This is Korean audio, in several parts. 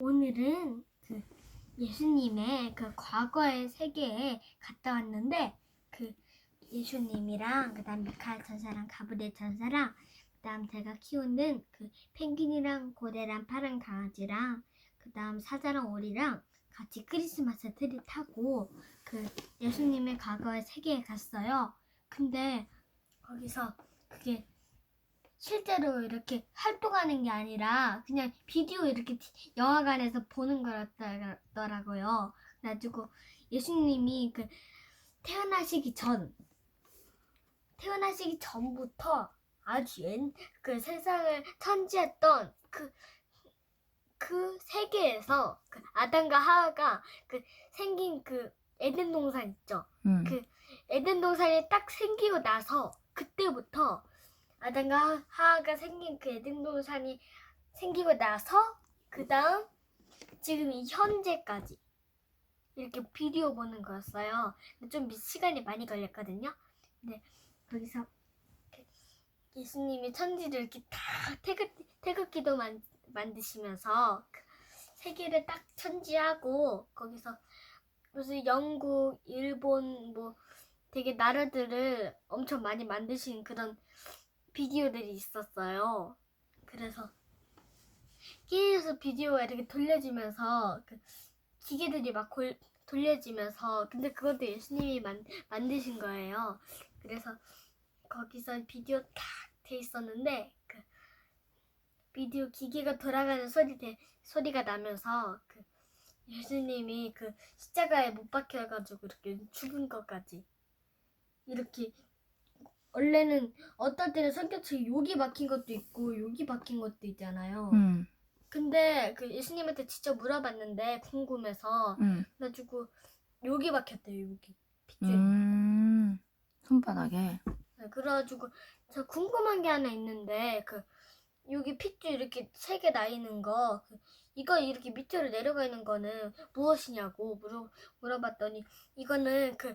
오늘은 그 예수님의 그 과거의 세계에 갔다 왔는데 그 예수님이랑 그다음 미카엘 천사랑 가브리엘 천사랑 그다음 제가 키우는 그 펭귄이랑 고래랑 파란 강아지랑 그다음 사자랑 오리랑 같이 크리스마스 트리 타고 그 예수님의 과거의 세계에 갔어요. 근데 거기서 그게 실제로 이렇게 활동하는 게 아니라 그냥 비디오 이렇게 티- 영화관에서 보는 거였더라고요. 그래가지고 예수님이 그 태어나시기 전 태어나시기 전부터 아주 옛 그 세상을 천지했던 그 그 세계에서 그 아담과 하와가 그 생긴 그 에덴 동산 있죠. 응. 그 에덴 동산이 딱 생기고 나서 그때부터 아담과 하- 하와가 생긴 그 에덴 동산이 생기고 나서 그 다음 지금 이 현재까지 이렇게 비디오 보는 거였어요. 좀 시간이 많이 걸렸거든요. 근데 거기서 그 예수님이 천지를 이렇게 다 태극 태극기도 만, 만드시면서 그 세계를 딱 천지하고 거기서 무슨 영국, 일본 뭐 되게 나라들을 엄청 많이 만드신 그런 비디오들이 있었어요. 그래서 계속 비디오가 이렇게 돌려지면서 그 기계들이 막 골- 돌려지면서 근데 그것도 예수님이 만, 만드신 거예요. 그래서 거기서 비디오 딱 돼 있었는데 그 비디오 기계가 돌아가는 소리 대, 소리가 나면서 그 예수님이 그 십자가에 못 박혀가지고 이렇게 죽은 것까지 이렇게 원래는 어떨 때는 성경책에 여기 박힌 것도 있고 여기 박힌 것도 있잖아요. 응. 근데 그 예수님한테 직접 물어봤는데 궁금해서 응. 그래가지고 여기 박혔대요 여기 핏줄. 음. 손바닥에. 네, 그래가지고 저 궁금한 게 하나 있는데 그 여기 핏줄 이렇게 세 개 나 있는 거 그, 이거 이렇게 밑으로 내려가 있는 거는 무엇이냐고 물어 물어봤더니 이거는 그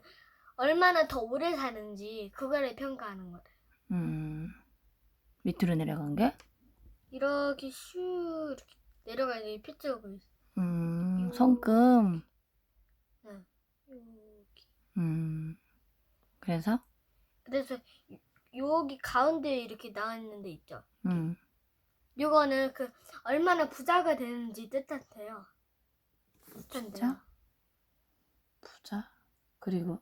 얼마나 더 오래 사는지 그거를 평가하는 거래. 음. 밑으로 내려간 게? 이렇게 슈 이렇게 내려가 있는 핏줄 보이 있어. 음. 요- 손금. 여기. 음. 그래서? 그래서 요- 여기 가운데에 이렇게 나와 있는 데 있죠. 음. 요거는 그 얼마나 부자가 되는지. 뜻한대요. 진짜? 부자. 그리고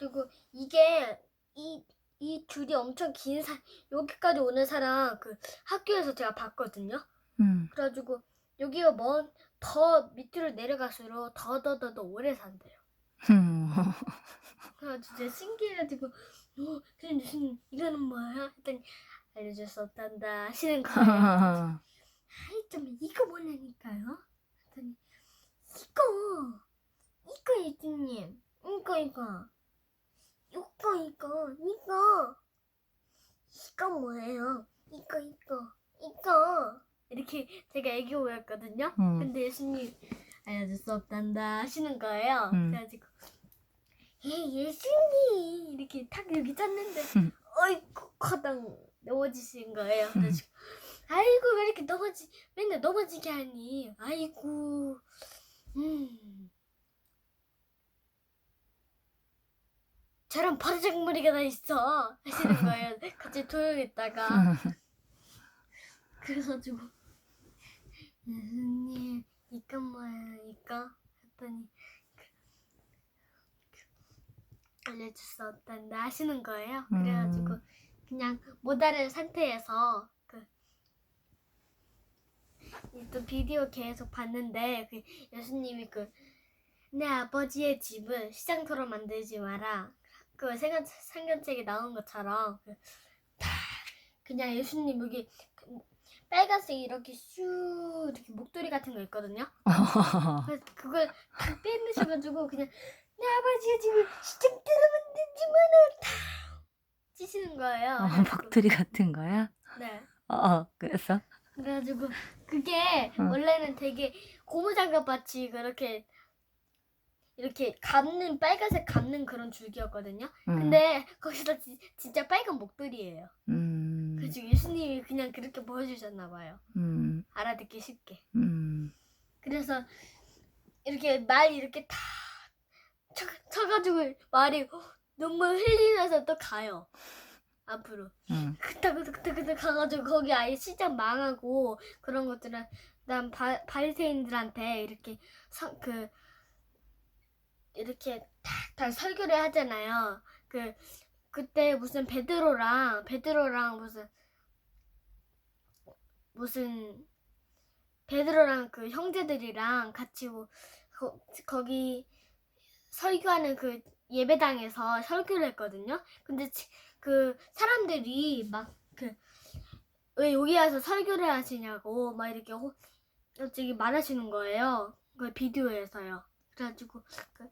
그리고 이게 이, 이 줄이 엄청 긴 사, 여기까지 오는 사람 그 학교에서 제가 봤거든요. 음. 그래가지고 여기가 먼, 더 밑으로 내려갈수록 더 더 더 더 오래 산대요. 음. 그래가지고 진짜 신기해가지고, 어, 근데 무슨, 이거는 뭐야? 했더니 알려줄 수 없단다 하시는 거예요. 아이, 좀 이거 뭐냐니까요? 했더니 이거, 이거 예수님, 이거, 이거. 이거 이거 이거 이거 뭐예요? 이거 이거 이거 이렇게 제가 애교였거든요. 음. 근데 예수님 알려줄 수 없단다 하시는 거예요. 음. 그래가지고 예 예수님 이렇게 탁 여기 짰는데 음. 어이구 커당 넘어지신 거예요. 그래가지고 아이고 왜 이렇게 넘어지 맨날 넘어지게 하니 아이고 음 저런 버르장머리가 다 있어 하시는 거예요. 갑자기 조용했다가 그래가지고 예수님 이거 뭐예요 이거 했더니 알려줄 수 없단다 하시는 거예요. 음. 그래가지고 그냥 못 알은 상태에서 그또 비디오 계속 봤는데 그 예수님이 그 내 아버지의 집을 시장터로 만들지 마라. 그 생각 상견책에 나온 것처럼 그, 다 그냥 예수님 여기 그 빨간색 이렇게 슈 이렇게 목도리 같은 거 있거든요. 그래서 그걸 다 빼내셔가지고 그냥 내 아버지의 집을 시장터로 만들지 마라 다 찌시는 거예요. 어, 그래가지고 박두리 같은 거야? 네. 어, 어. 그래서? 그래가지고 그게 응. 원래는 되게 고무장갑 같이 그렇게 이렇게 감는 빨간색 감는 그런 줄기였거든요. 음. 근데 거기서 지- 진짜 빨간 목도리예요. 음. 그래서 예수님이 그냥 그렇게 보여주셨나 봐요. 음, 알아듣기 쉽게. 음, 그래서 이렇게 말 이렇게 다 쳐, 쳐가지고 말이 눈물 흘리면서 또 가요. 앞으로. 음, 그딱그딱그딱 가가지고 거기 아예 시장 망하고 그런 것들은 난 바, 바리새인들한테 이렇게 서, 그 이렇게 다 설교를 하잖아요. 그 그때 무슨 베드로랑 베드로랑 무슨 무슨 베드로랑 그 형제들이랑 같이 뭐 거, 거기 설교하는 그 예배당에서 설교를 했거든요. 근데 지- 그 사람들이 막 그 왜 여기 와서 설교를 하시냐고 막 이렇게 호, 갑자기 말하시는 거예요. 그 비디오에서요. 그래가지고 그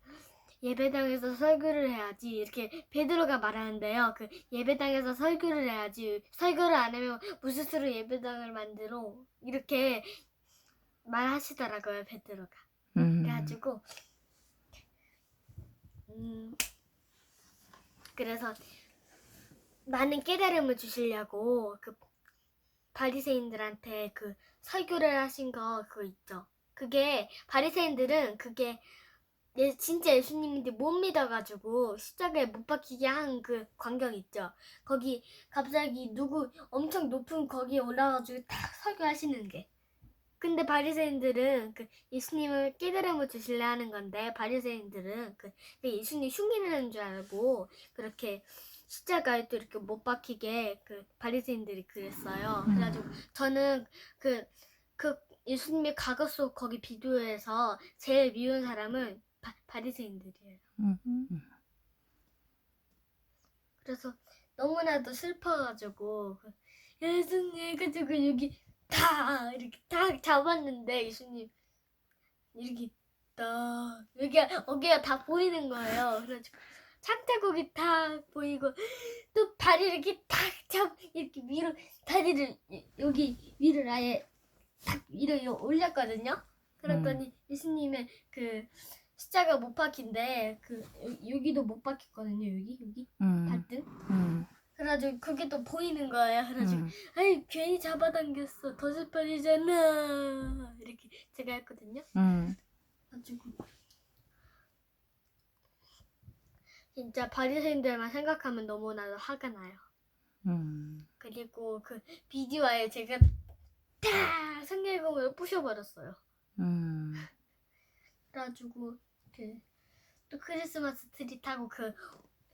예배당에서 설교를 해야지 이렇게 베드로가 말하는데요. 그 예배당에서 설교를 해야지 설교를 안 하면 무슨 수로 예배당을 만들어 이렇게 말하시더라고요 베드로가. 음. 그래가지고 음 그래서 많은 깨달음을 주시려고 그 바리새인들한테 그 설교를 하신 거 그거 있죠. 그게 바리새인들은 그게 예, 진짜 예수님인데 못 믿어가지고 십자가에 못 박히게 한 그 광경 있죠. 거기 갑자기 누구 엄청 높은 거기에 올라가지고 탁 설교하시는 게. 근데 바리새인들은 그 예수님을 깨달음을 주실래 하는 건데 바리새인들은 그 예수님 흉내내는 줄 알고 그렇게 십자가에 또 이렇게 못 박히게 그 바리새인들이 그랬어요. 음. 그래가지고 저는 그그 예수님의 과거 속 거기 비디오에서 제일 미운 사람은 바, 바리새인들이에요. 음, 음. 그래서 너무나도 슬퍼가지고 그 예수님 가지고 여기 다 이렇게 다 잡았는데 예수님 이렇게 딱 여기 어깨가 다 보이는 거예요. 그래가지고 창자국이 다 보이고 또 발이 이렇게 탁 잡 이렇게 위로 다리를 이- 여기 위를 아예 탁 위로 올렸거든요. 그랬더니 예수님의 그 십자가 못 박힌데 그 여- 여기도 못 박혔거든요. 여기 여기 음, 발등. 음, 그래가지고 그게 또 보이는 거예요. 그래가지고 음. 아이 괜히 잡아당겼어. 더 슬퍼지잖아. 이렇게 제가 했거든요. 음, 가지고 진짜 바리새인들만 생각하면 너무나도 화가 나요. 음. 그리고 그 비디오에 제가 다 성경공을 부셔버렸어요. 음, 그래가지고 그 또 크리스마스 트리 타고 그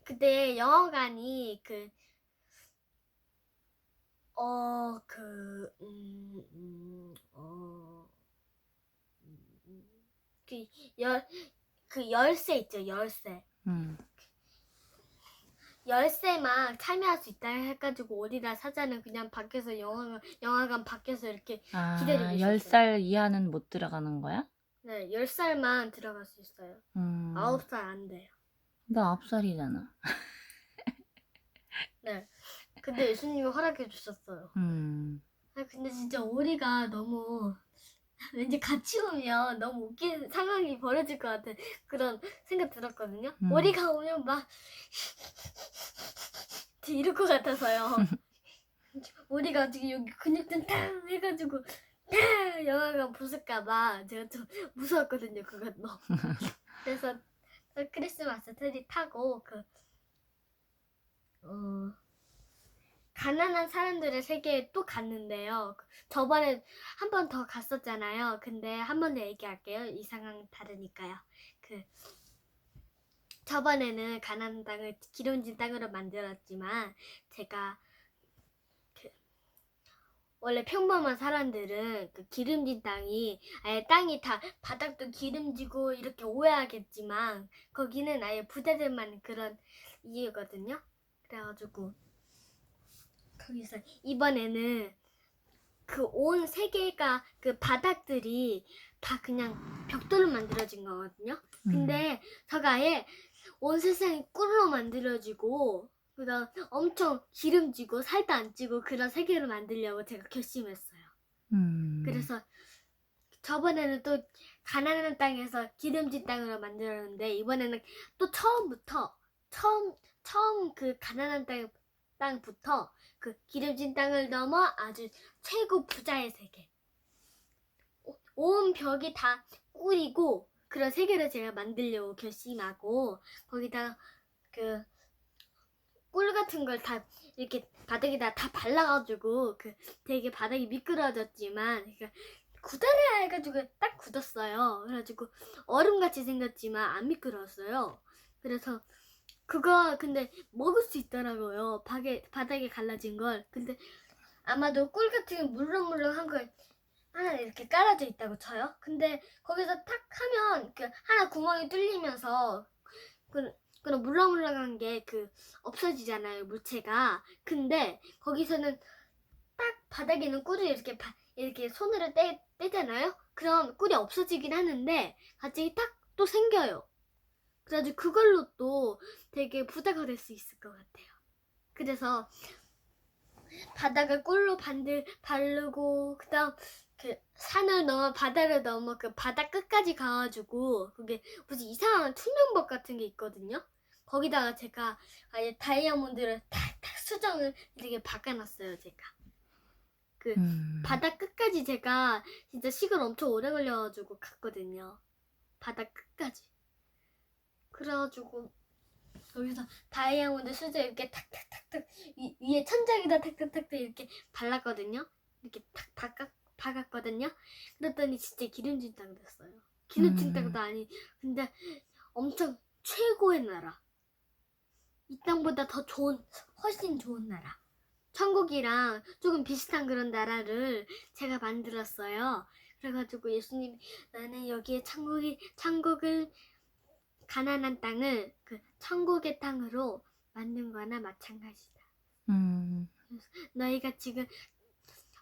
그때 영화관이 그 어, 그, 음, 음, 어, 음, 그, 열, 그 열쇠 있죠, 열쇠. 음, 열쇠만 참여할 수 있다 해가지고 어디다 사자는 그냥 밖에서 영화관, 영화관 밖에서 이렇게, 아, 기다리고 있었어요. 10살 이하는 못 들어가는 거야? 네, 열 살만 들어갈 수 있어요. 음, 아홉 살안 돼요. 나 9살이잖아. 네. 근데 예수님이 허락해 주셨어요. 음, 아, 근데 진짜 오리가 너무 왠지 같이 오면 너무 웃긴 상황이 벌어질 것 같은 그런 생각 들었거든요. 음. 오리가 오면 막 이럴 것 같아서요. 오리가 지금 여기 근육들 탕 해가지고 탕 영화관 부술까봐 제가 좀 무서웠거든요. 그것도. 그래서 그 크리스마스 트리 타고 그 어. 가난한 사람들의 세계에 또 갔는데요. 저번에 한 번 더 갔었잖아요. 근데 한 번 더 얘기할게요. 이 상황 다르니까요. 그 저번에는 가난한 땅을 기름진 땅으로 만들었지만 제가 그 원래 평범한 사람들은 그 기름진 땅이 아예 땅이 다 바닥도 기름지고 이렇게 오해하겠지만 거기는 아예 부자들만 그런 이유거든요. 그래가지고 거기서 이번에는 그 온 세계가 그 바닥들이 다 그냥 벽돌로 만들어진 거거든요. 음. 근데 저가 아예 온 세상이 꿀로 만들어지고 그다음 엄청 기름지고 살도 안 찌고 그런 세계로 만들려고 제가 결심했어요. 음, 그래서 저번에는 또 가난한 땅에서 기름진 땅으로 만들었는데 이번에는 또 처음부터 처음 처음 그 가난한 땅 땅부터 그 기름진 땅을 넘어 아주 최고 부자의 세계. 오- 온 벽이 다 꿀이고 그런 세계를 제가 만들려고 결심하고 거기다 그 꿀 같은 걸 다 이렇게 바닥에다 다 발라가지고 그 되게 바닥이 미끄러졌지만 그러니까 굳어라 해가지고 딱 굳었어요. 그래가지고 얼음같이 생겼지만 안 미끄러웠어요. 그래서 그거 근데 먹을 수 있더라고요. 바닥에, 바닥에 갈라진 걸. 근데 아마도 꿀 같은 물렁물렁한 걸 하나 이렇게 깔아져 있다고 쳐요. 근데 거기서 탁 하면 그 하나 구멍이 뚫리면서 그 그런 물렁물렁한 게 그 없어지잖아요 물체가. 근데 거기서는 딱 바닥에 있는 꿀을 이렇게 바- 이렇게 손으로 떼 떼잖아요. 그럼 꿀이 없어지긴 하는데 갑자기 딱또 생겨요. 그래가지고 그걸로 또 되게 부자가 될 수 있을 것 같아요. 그래서 바닥을 꿀로 반들 바르고 그다음 그 산을 넘어 바다를 넘어 그 바다 끝까지 가가지고 그게 무슨 이상한 투명벽 같은 게 있거든요. 거기다가 제가 아예 다이아몬드를 탁탁 수정을 이렇게 박아놨어요. 제가 그 음. 바다 끝까지 제가 진짜 시간 엄청 오래 걸려가지고 갔거든요. 바다 끝까지. 그래가지고 여기서 다이아몬드 수저 이렇게 탁탁탁탁 위, 위에 천장에다 탁탁탁탁 이렇게 발랐거든요. 이렇게 탁 박아, 박았거든요. 그랬더니 진짜 기름진 땅 됐어요. 기름진 음. 땅도 아니 근데 엄청 최고의 나라. 이 땅보다 더 좋은 훨씬 좋은 나라. 천국이랑 조금 비슷한 그런 나라를 제가 만들었어요. 그래가지고 예수님 나는 여기에 천국이 천국을 가난한 땅을 그 천국의 땅으로 만든 거나 마찬가지다. 음. 너희가 지금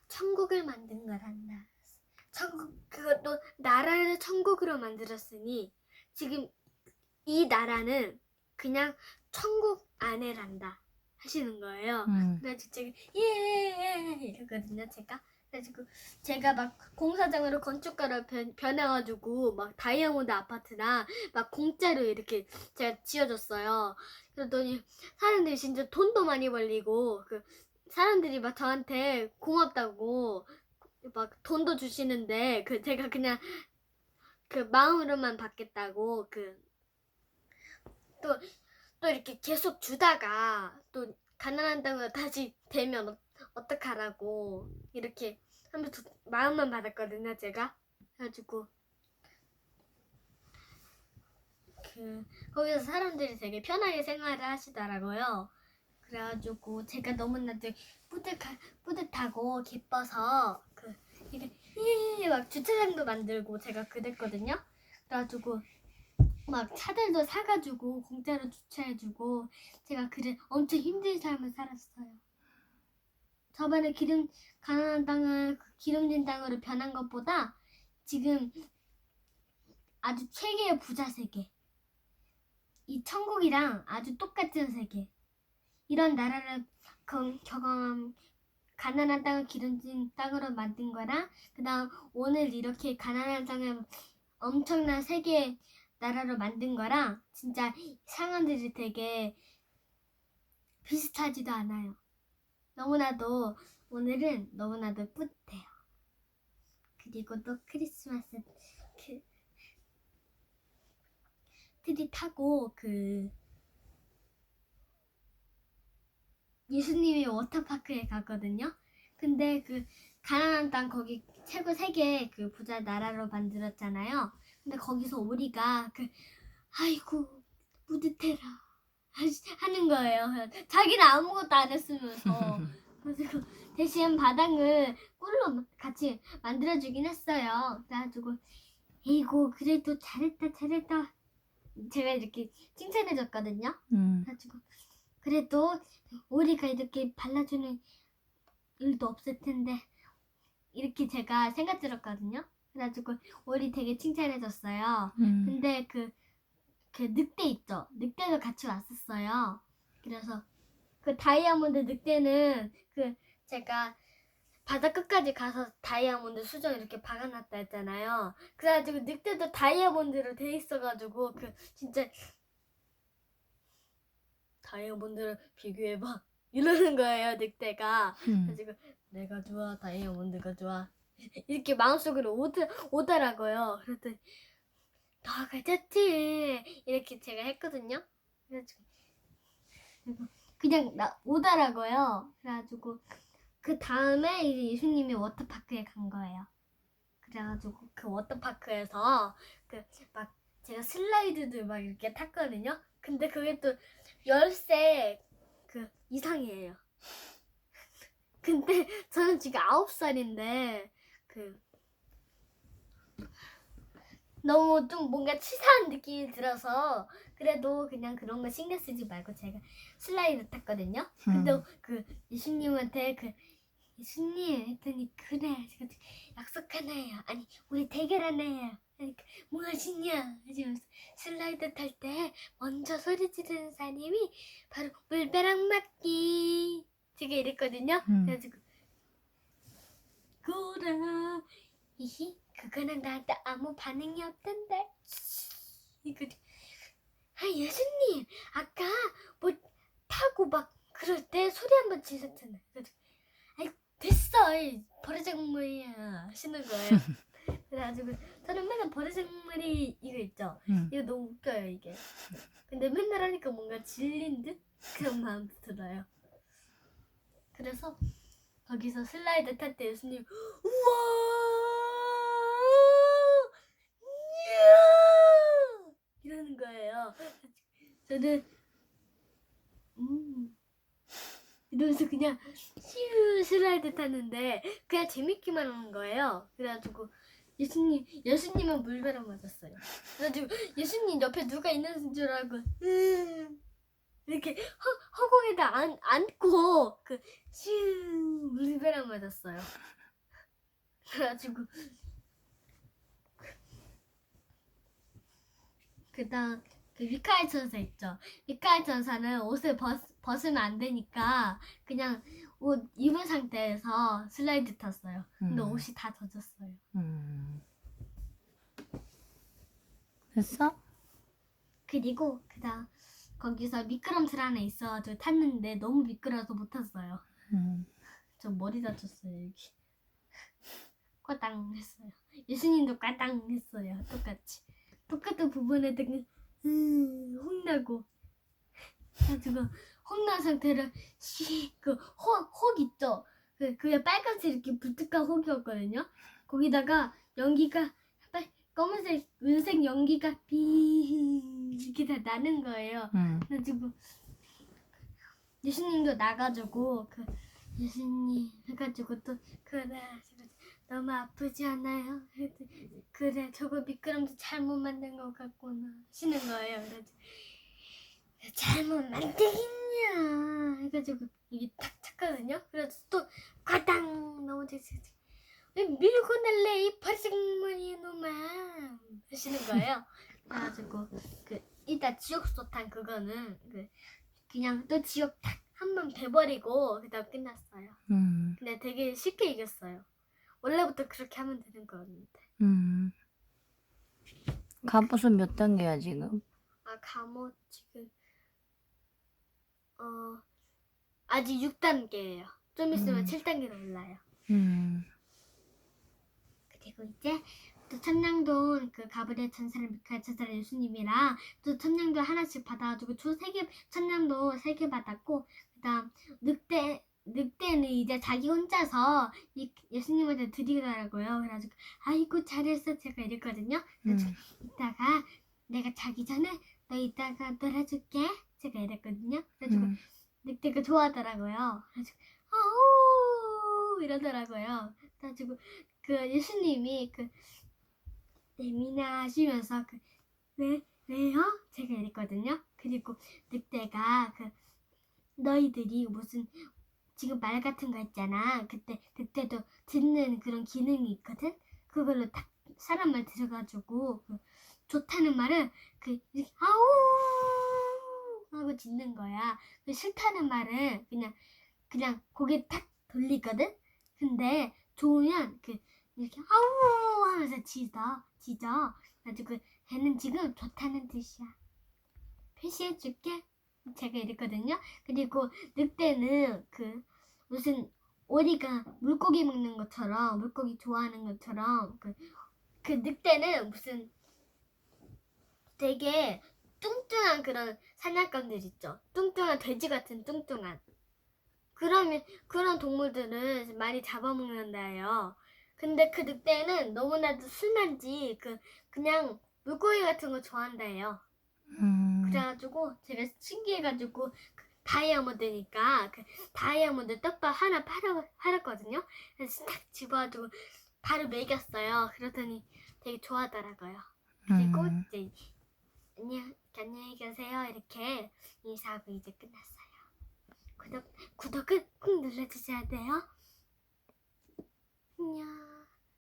천국을 만든 거란다. 천국 그것도 나라를 천국으로 만들었으니 지금 이 나라는 그냥 천국 안에란다 하시는 거예요. 음. 그래가지고 제가 예 이러거든요 제가 그래가지고 제가 막 공사장으로 건축가로 변, 변해가지고 막 다이아몬드 아파트나 막 공짜로 이렇게 제가 지어줬어요. 그랬더니 사람들이 진짜 돈도 많이 벌리고 그 사람들이 막 저한테 고맙다고 막 돈도 주시는데 그 제가 그냥 그 마음으로만 받겠다고 그또또 이렇게 계속 주다가 또 가난한 땅으로 다시 되면 어, 어떡하라고 이렇게 하면서 마음만 받았거든요 제가. 그래가지고 그 거기서 사람들이 되게 편하게 생활을 하시더라고요. 그래가지고 제가 너무나도 뿌듯하, 뿌듯하고 기뻐서 그 이게 막 주차장도 만들고 제가 그랬거든요. 그래가지고 막 차들도 사가지고 공짜로 주차해주고 제가 그래 엄청 힘든 삶을 살았어요. 저번에 기름 가난한 땅을 그 기름진 땅으로 변한 것보다 지금 아주 최고의 부자 세계. 이 천국이랑 아주 똑같은 세계. 이런 나라를 경- 경험한 가난한 땅을 기름진 땅으로 만든 거랑 그다음 오늘 이렇게 가난한 땅을 엄청난 세계 나라로 만든 거랑 진짜 상황들이 되게 비슷하지도 않아요. 너무나도 오늘은 너무나도 뿌듯해요. 그리고 또 크리스마스 그 트리 타고 그 예수님이 워터파크에 가거든요. 근데 그 가난한 땅 거기 최고 세계 그 부자 나라로 만들었잖아요. 근데 거기서 우리가 그 아이고 뿌듯해라 하시- 하는 거예요. 자기는 아무것도 안 했으면서 그래서 대신 바닥을 꿀로 같이 만들어주긴 했어요. 그래가지고 이고 그래도 잘했다 잘했다 제가 이렇게 칭찬해줬거든요. 음. 그래가지고 그래도 우리가 이렇게 발라주는 일도 없을 텐데 이렇게 제가 생각 들었거든요. 그래가지고 우리 되게 칭찬해줬어요. 음. 근데 그, 그 늑대 있죠? 늑대도 같이 왔었어요. 그래서 그 다이아몬드 늑대는 그 제가 바다 끝까지 가서 다이아몬드 수정 이렇게 박아놨다 했잖아요. 그래가지고 늑대도 다이아몬드로 돼 있어가지고 그 진짜 다이아몬드를 비교해봐 이러는 거예요 늑대가 음. 그래가지고 내가 좋아 다이아몬드가 좋아 이렇게 마음속으로 오더, 오더라고요 그랬더니 너가 좋지 이렇게 제가 했거든요. 그래가지고 그냥 나 오더라고요. 그래가지고 그 다음에 이제 예수님이 워터파크에 간 거예요. 그래가지고 그 워터파크에서 그 막 제가 슬라이드도 막 이렇게 탔거든요. 근데 그게 또 열쇠 그 이상이에요. 근데 저는 지금 아홉 살인데 그 너무 좀 뭔가 치사한 느낌이 들어서 그래도 그냥 그런 거 신경 쓰지 말고 제가 슬라이드 탔거든요. 근데 음. 그 예수님한테 그 예수님 했더니 그래 제가 약속하나요? 아니 우리 대결하나요? 그러니까 무엇이냐? 하시면서 슬라이드 탈 때 먼저 소리 지르는 사람이 바로 물벼락 맞기 제가 이랬거든요. 음. 그래가지고 그래 이히 그거는 나한테 아무 반응이 없던데. 이거 아 예수님 아까 뭐 타고 막 그럴 때 소리 한 번 지르잖아요. 그래가지고 아이 됐어. 이 버르장물이야 하시는 거예요. 그래가지고 저는 맨날 버르장물이 이거 있죠. 음. 이거 너무 웃겨요 이게. 근데 맨날 하니까 뭔가 질린 듯? 그런 마음도 들어요. 그래서 거기서 슬라이드 탈 때 예수님 우와 이러는 거예요. 저는 음. 이러면서 그냥 슈 슬라이드 탔는데 그냥 재밌기만 하는 거예요. 그래가지고 예수님 예수님은 물벼락 맞았어요. 그래가지고 예수님 옆에 누가 있는 줄 알고 음. 이렇게 허, 허공에다 안, 안고 그슈 물벼락 맞았어요. 그래가지고 그다음 그 미카엘 천사 있죠 미카엘 천사는 옷을 벗, 벗으면 안 되니까 그냥 옷 입은 상태에서 슬라이드 탔어요 근데 음. 옷이 다 젖었어요 음. 됐어? 그리고 그다음 거기서 미끄럼틀 하나 있어가지고 탔는데 너무 미끄러워서 못 탔어요. 음. 저 머리 다쳤어요 여기. 꽈당 했어요. 예수님도 꽈당 했어요. 똑같이. 똑같은 부분에 되게 음, 혼나고 가지고 혼난 상태로 그혹혹 있죠. 그 그게 빨간색 이렇게 불특한 혹이었거든요. 거기다가 연기가 빨 검은색 은색 연기가 비 이렇게 다 나는 거예요. 음. 그래가지고 예수님도 나가지고 그 예수님 해가지고 또 그래 너무 아프지 않아요? 그래 저거 미끄럼틀 잘못 만든 것 같구나 하시는 거예요. 그래가지고 잘못 만들겠냐 해가지고 이게 탁 찼거든요. 그래서 또 과당 넘어졌어요. 왜 밀고 날래 이 버리장머리 놈아 하시는 거예요. 그래가지고 그 이따 지옥 소탄 그거는 그 그냥 또 지옥 탁 한번 배버리고 그다음 끝났어요. 음. 근데 되게 쉽게 이겼어요. 원래부터 그렇게 하면 되는 거였는데. 음. 갑옷은 몇 단계야 지금? 아 감옷 지금 어 아직 6단계예요. 좀 있으면 음. 7단계로 올라요. 음. 그리고 이제 또 천냥돈 그 가브리엘 천사를 미카엘 천사를 예수님이랑 또 천냥돈 하나씩 받아가지고 총 세개 천냥돈 세 개 받았고 그다음 늑대 늑대는 이제 자기 혼자서 이 예수님한테 드리더라고요. 그래가지고 아이고 잘했어 제가 이랬거든요. 음. 그래서 이따가 내가 자기 전에 너 이따가 놀아줄게 제가 이랬거든요. 그래가지고 음. 늑대가 좋아하더라고요. 그래서 아우 이러더라고요. 그래가지고 그 예수님이 그 내미나 하시면서 그 왜, 왜요? 제가 이랬거든요. 그리고 늑대가 그 너희들이 무슨 지금 말 같은 거 있잖아. 그때 늑대도 듣는 그런 기능이 있거든. 그걸로 딱 사람 말 들어가지고 그 좋다는 말을 그 아우 하고 짖는 거야. 그 싫다는 말은 그냥 그냥 고개 탁 돌리거든. 근데 좋으면 그 이렇게 아우 하면서 짖어 짖어. 가지고 걔는 지금 좋다는 뜻이야. 표시해줄게. 제가 이랬거든요. 그리고 늑대는 그 무슨 우리가 물고기 먹는 것처럼 물고기 좋아하는 것처럼 그, 그 늑대는 무슨 되게 뚱뚱한 그런 사냥감들 있죠. 뚱뚱한 돼지 같은 뚱뚱한 그러면 그런 동물들은 많이 잡아먹는다요. 근데 그 늑대는 너무나도 순한지 그 그냥 물고기 같은 거 좋아한다요. 음. 그래가지고 제가 신기해가지고 그 다이아몬드니까 그 다이아몬드 떡밥 하나 팔아, 팔았거든요. 그래서 딱 집어가지고 바로 먹였어요. 그러더니 되게 좋아하더라고요. 그리고 음. 이제 안녕 안녕히 계세요 이렇게 인사하고 이제 끝났어요. 구독 구독은 꼭 눌러주셔야 돼요. 안녕.